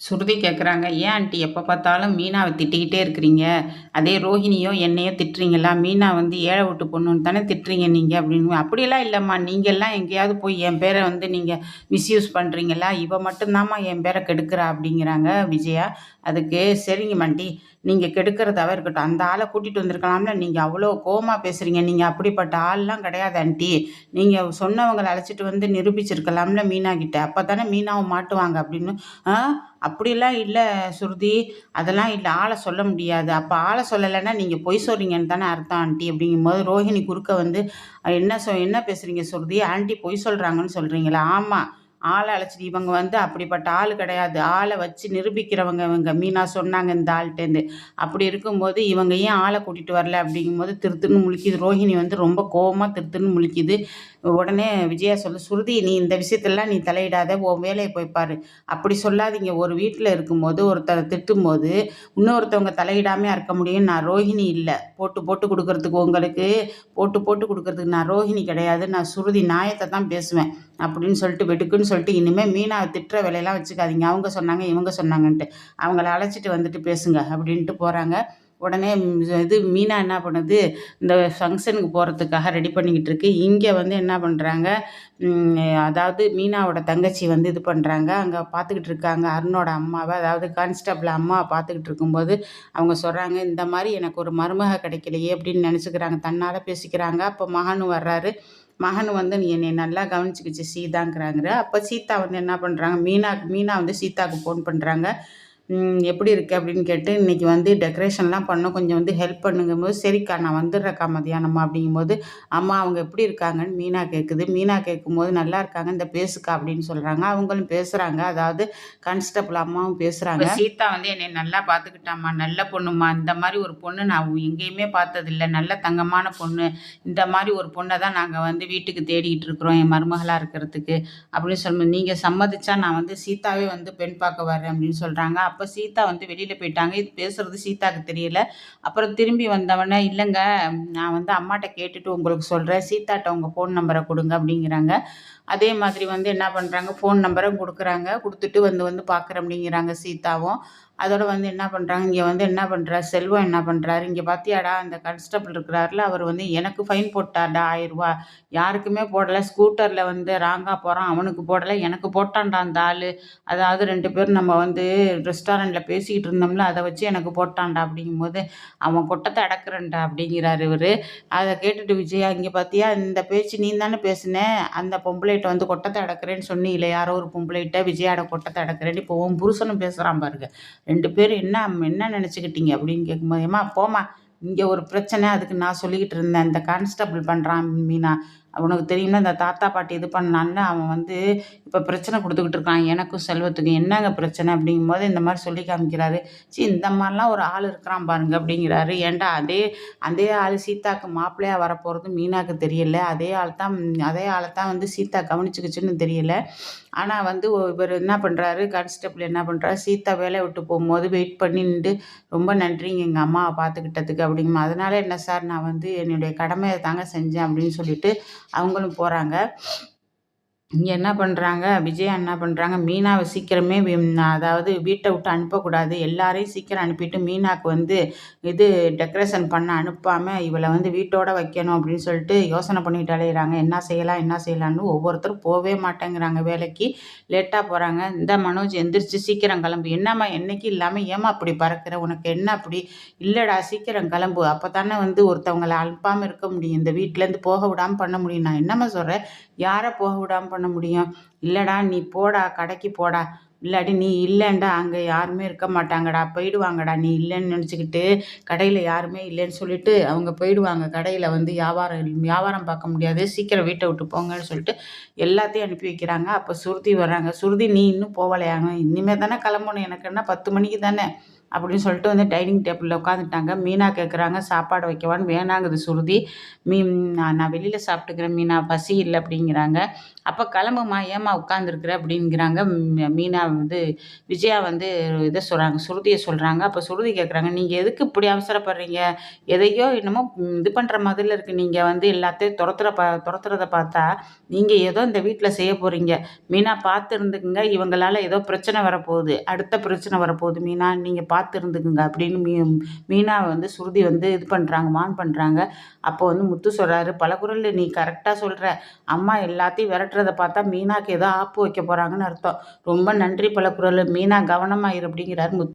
சுருதி கேட்குறாங்க ஏன் ஆண்டி எப்போ பார்த்தாலும் மீனாவை திட்டிக்கிட்டே இருக்கிறீங்க? அதே ரோஹிணியோ என்னையோ திட்டுறீங்களா? மீனா வந்து ஏழை விட்டு பொண்ணுன்னு தானே திட்டுறீங்க நீங்கள் அப்படின்னு. அப்படியெல்லாம் இல்லைம்மா. நீங்கள்லாம் எங்கேயாவது போய் என் பேரை வந்து நீங்கள் மிஸ்யூஸ் பண்ணுறீங்களா இவ மட்டும்தாம்மா என் பேரை கெடுக்கிறா? அப்படிங்கிறாங்க விஜயா. அதுக்கு சரிங்க மாண்டி. நீங்கள் கெடுக்கிறதாவே இருக்கட்டும். அந்த ஆளை கூட்டிகிட்டு வந்திருக்கலாம்ல. நீங்கள் அவ்வளோ கோமாக பேசுகிறீங்க நீங்கள் அப்படிப்பட்ட ஆள்லாம் கிடையாது ஆண்டி. நீங்கள் சொன்னவங்களை அழைச்சிட்டு வந்து நிரூபிச்சிருக்கலாம்ல மீனா கிட்ட. அப்போ தானே மீனாவும் மாட்டுவாங்க அப்படின்னு. ஆ அப்படிலாம் இல்லை சுருதி. அதெல்லாம் இல்லை. ஆளை சொல்ல முடியாது. அப்போ ஆளை சொல்லலைன்னா நீங்கள் பொய் சொல்கிறீங்கன்னு தானே அர்த்தம் ஆண்டி. அப்படிங்கும்போது ரோஹிணி குறுக்க வந்து என்ன சொ என்ன பேசுகிறீங்க சுருதி? ஆண்டி பொய் சொல்கிறாங்கன்னு சொல்கிறீங்களா ஆமாம் ஆளை அழைச்சிட்டு இவங்க வந்து அப்படிப்பட்ட ஆள் கிடையாது. ஆளை வச்சு நிரூபிக்கிறவங்க இவங்க. மீனா சொன்னாங்க இந்த ஆள்கிட்டேருந்து அப்படி இருக்கும்போது இவங்க ஏன் ஆளை கூட்டிகிட்டு வரல அப்படிங்கும்போது திருத்துன்னு முழிக்குது. ரோஹிணி வந்து ரொம்ப கோவமாக திருத்துன்னு முழிக்குது. உடனே விஜயா சொல்லு சுருதி நீ இந்த விஷயத்தெல்லாம் நீ தலையிடாத உன் வேலையை போய் பாரு. அப்படி சொல்லாதீங்க. ஒரு வீட்டில் இருக்கும்போது ஒருத்தரை திட்டும்போது இன்னொருத்தவங்க தலையிடாமையாக இருக்க முடியும் நான் ரோஹிணி இல்லை. போட்டு போட்டு கொடுக்கறதுக்கு உங்களுக்கு போட்டு போட்டு கொடுக்கறதுக்கு நான் ரோஹிணி கிடையாது. நான் சுருதி நியாயத்தை தான் பேசுவேன். அப்படின்னு சொல்லிட்டு வெடுக்குன்னு சொல்லிட்டு இனிமேல் மீனாவை திட்டுற வேலையெல்லாம் வச்சுக்காதீங்க. அவங்க சொன்னாங்க இவங்க சொன்னாங்கன்ட்டு. அவங்கள அழைச்சிட்டு வந்துட்டு பேசுங்க. அப்படின்ட்டு போகிறாங்க உடனே இது மீனா என்ன பண்ணுது? இந்த ஃபங்க்ஷனுக்கு போகிறதுக்காக ரெடி பண்ணிக்கிட்டு இருக்கு. இங்கே வந்து என்ன பண்ணுறாங்க அதாவது மீனாவோட தங்கச்சி வந்து இது பண்ணுறாங்க அங்கே பார்த்துக்கிட்டு இருக்காங்க. அருணோட அம்மாவை அதாவது கான்ஸ்டபிள் அம்மாவை பார்த்துக்கிட்டு இருக்கும்போது அவங்க சொல்கிறாங்க இந்த மாதிரி எனக்கு ஒரு மருமக கிடைக்கலையே அப்படின்னு நினச்சிக்கிறாங்க. தன்னால் பேசிக்கிறாங்க. அப்போ மகனும் வர்றாரு. மகன் வந்து நீ என்னை நல்லா கவனிச்சுக்கிச்சு சீதாங்கிறாங்கிற. அப்போ சீதா வந்து என்ன பண்ணுறாங்க மீனா மீனா வந்து சீதாவுக்கு ஃபோன் பண்ணுறாங்க எப்படி இருக்குது அப்படின்னு கேட்டு இன்றைக்கி வந்து டெக்கரேஷன்லாம் பண்ணோம் கொஞ்சம் வந்து ஹெல்ப் பண்ணுங்கும்போது சரிக்கா நான் வந்துடுறக்கா மதியானமா அப்படிங்கும்போது அம்மா அவங்க எப்படி இருக்காங்கன்னு மீனா கேட்குது மீனா கேட்கும்போது நல்லா இருக்காங்க இந்த பேசுக்கா அப்படின்னு சொல்கிறாங்க அவங்களும் பேசுகிறாங்க அதாவது கான்ஸ்டபிள் அம்மாவும் பேசுகிறாங்க சீதா வந்து என்னை நல்லா பார்த்துக்கிட்டாம்மா நல்ல பொண்ணுமா இந்த மாதிரி ஒரு பொண்ணு நான் எங்கேயுமே பார்த்ததில்ல. நல்ல தங்கமான பொண்ணு. இந்த மாதிரி ஒரு பொண்ணை தான் நாங்கள் வந்து வீட்டுக்கு தேடிக்கிட்டு இருக்கிறோம். என் மருமகளாக இருக்கிறதுக்கு. அப்படின்னு சொல்லும்போது நீங்கள் சம்மதிச்சா நான் வந்து சீதாவே வந்து பெண் பார்க்க வரேன் அப்படின்னு சொல்கிறாங்க அப்போ சீதா வந்து வெளியில் போயிட்டாங்க. இது பேசுகிறது சீதாவுக்கு தெரியல. அப்புறம் திரும்பி வந்தவொடனே இல்லைங்க நான் வந்து அம்மாட்ட கேட்டுட்டு உங்களுக்கு சொல்கிறேன் சீதாட்ட உங்கள் ஃபோன் நம்பரை கொடுங்க அப்படிங்கிறாங்க. அதே மாதிரி வந்து என்ன பண்ணுறாங்க ஃபோன் நம்பரும் கொடுக்குறாங்க. கொடுத்துட்டு வந்து வந்து பார்க்குறேன் அப்படிங்கிறாங்க சீதாவும். அதோட வந்து என்ன பண்ணுறாங்க இங்கே வந்து என்ன பண்ணுறா செல்வம் என்ன பண்ணுறாரு இங்கே பார்த்தியாடா அந்த கான்ஸ்டபிள் இருக்கிறாருல அவர் வந்து எனக்கு ஃபைன் போட்டார்டா ஆயிரரூவா யாருக்குமே போடலை ஸ்கூட்டரில் வந்து ராங்காக போகிறான் அவனுக்கு போடலை எனக்கு போட்டான்டா அந்த ஆள். அதாவது ரெண்டு பேரும் நம்ம வந்து ரெஸ்டாரண்ட்டில் பேசிக்கிட்டு இருந்தோம்ல அதை வச்சு எனக்கு போட்டான்டா அப்படிங்கும்போது அவன் கொட்டத்தை அடக்குறன்டா அப்படிங்கிறாரு இவர். அதை கேட்டுட்டு விஜயா இங்கே பார்த்தியா இந்த பேச்சு நீ தானே பேசுனேன் அந்த பொம்பளைகிட்ட வந்து கொட்டத்தை அடக்கிறேன்னு சொன்னி இல்லை யாரோ ஒரு பொம்பளைகிட்ட விஜயாட கொட்டத்தை அடக்கிறேன்னு இப்போ உன் புருஷனும் பேசுகிறான் பாருங்க. ரெண்டு பேரும் என்ன என்ன நினச்சிக்கிட்டீங்க அப்படின்னு கேட்கும்போது ஏமா போமா இங்கே ஒரு பிரச்சனை அதுக்கு நான் சொல்லிக்கிட்டு இருந்தேன். இந்த கான்ஸ்டபிள் பண்ணுறான் மீனா. உனக்கு தெரியும்னா இந்த தாத்தா பாட்டி இது பண்ணான்னு அவன் வந்து இப்போ பிரச்சனை கொடுத்துக்கிட்டு இருக்கான் எனக்கும் செல்வத்துக்கும். என்னங்க பிரச்சனை அப்படிங்கும்போது இந்த மாதிரி சொல்லி காமிக்கிறாரு. சி இந்த மாதிரிலாம் ஒரு ஆள் இருக்கிறான் பாருங்க அப்படிங்கிறாரு. ஏன்டா அதே அதே ஆள் சீதாக்கு மாப்பிள்ளையாக வரப்போகிறது மீனாக்கு தெரியல. அதே ஆள் தான் அதே ஆளை தான் வந்து சீதா கவனிச்சுக்கிச்சுன்னு தெரியல. ஆனால் வந்து இவர் என்ன பண்ணுறாரு கான்ஸ்டபிள் என்ன பண்ணுறாரு சீதா வேலை விட்டு போகும்போது வெயிட் பண்ணி நின்று ரொம்ப நன்றிங்க எங்கள் அம்மாவை பார்த்துக்கிட்டதுக்கு அப்படிங்குமா அதனால என்ன சார் நான் வந்து என்னுடைய கடமையை தாங்க செஞ்சேன் அப்படின்னு சொல்லிட்டு அவங்களும் போகிறாங்க இங்கே என்ன பண்ணுறாங்க விஜயா என்ன பண்ணுறாங்க மீனாவை சீக்கிரமே அதாவது வீட்டை விட்டு அனுப்பக்கூடாது. எல்லாரையும் சீக்கிரம் அனுப்பிட்டு மீனாவுக்கு வந்து இது டெக்கரேஷன் பண்ண அனுப்பாமல் இவளை வந்து வீட்டோட வைக்கணும் அப்படின்னு சொல்லிட்டு யோசனை பண்ணிட்டு அலையிறாங்க. என்ன செய்யலாம் என்ன செய்யலான்னு ஒவ்வொருத்தரும் போகவே மாட்டேங்கிறாங்க வேலைக்கு. லேட்டாக போகிறாங்க இந்த மனோஜ் எந்திரிச்சு சீக்கிரம் கிளம்பு. என்னம்மா என்னைக்கு இல்லாமல் ஏமா அப்படி பறக்கிற? உனக்கு என்ன அப்படி? இல்லைடா சீக்கிரம் கிளம்பு. அப்போ தானே வந்து ஒருத்தவங்களை அனுப்பாமல் இருக்க முடியும். இந்த வீட்டிலேருந்து போக விடாமல் பண்ண முடியும். நான் என்னம்மா சொல்கிறேன் யாரை போக விடாமல் பண்ண முடியும். இல்லைடா நீ போடா கடைக்கு போடா. இல்லாட்டி நீ இல்லைண்டா அங்கே யாருமே இருக்க மாட்டாங்கடா. போயிடுவாங்கடா. நீ இல்லைன்னு நினச்சிக்கிட்டு கடையில் யாருமே இல்லைன்னு சொல்லிட்டு அவங்க போயிடுவாங்க. கடையில் வந்து வியாபாரம் வியாபாரம் பார்க்க முடியாது. சீக்கிரம் வீட்டை விட்டு போங்கன்னு சொல்லிட்டு எல்லாத்தையும் அனுப்பி வைக்கிறாங்க. அப்போ சுருதி வர்றாங்க. சுருதி நீ இன்னும் போகலையாங்க? இனிமேல் தானே கிளம்பணும். எனக்கு என்ன பத்து மணிக்கு தானே? அப்படின்னு சொல்லிட்டு வந்து டைனிங் டேபிளில் உட்காந்துட்டாங்க மீனா கேட்குறாங்க சாப்பாடு வைக்கவான்னு வேணாங்குது சுருதி. மீ நான் வெளியில் சாப்பிட்டுக்கிறேன் மீனா பசி இல்லை அப்படிங்கிறாங்க. அப்போ கிளம்புமா ஏம்மா உட்காந்துருக்குற அப்படிங்கிறாங்க. மீனா வந்து விஜயா வந்து இதை சொல்கிறாங்க சுருதியை சொல்கிறாங்க அப்போ சுருதி கேட்குறாங்க நீங்கள் எதுக்கு இப்படி அவசரப்படுறீங்க? எதையோ என்னமோ இது பண்ணுற மாதிரில இருக்குது நீங்கள் வந்து எல்லாத்தையும் துரத்துற பா துரத்துறத பார்த்தா நீங்கள் ஏதோ இந்த வீட்டில் செய்ய போகிறீங்க மீனா பார்த்து இருந்துக்குங்க இவங்களால ஏதோ பிரச்சனை வரப்போகுது. அடுத்த பிரச்சனை வரப்போகுது. மீனா நீங்கள் பார்த்து இருந்துக்குங்க அப்படின்னு மீ மீனாவை வந்து சுருதி வந்து இது பண்ணுறாங்க மான் பண்ணுறாங்க அப்போ வந்து முத்து சொல்கிறாரு பல குரல் நீ கரெக்டாக சொல்கிற அம்மா எல்லாத்தையும் விரட்டுறதை பார்த்தா மீனாக்கு ஏதோ ஆப்பு வைக்க போகிறாங்கன்னு அர்த்தம். ரொம்ப நன்றி பல குரல். மீனா கவனமாக இரு அப்படிங்கிறாரு முத்து.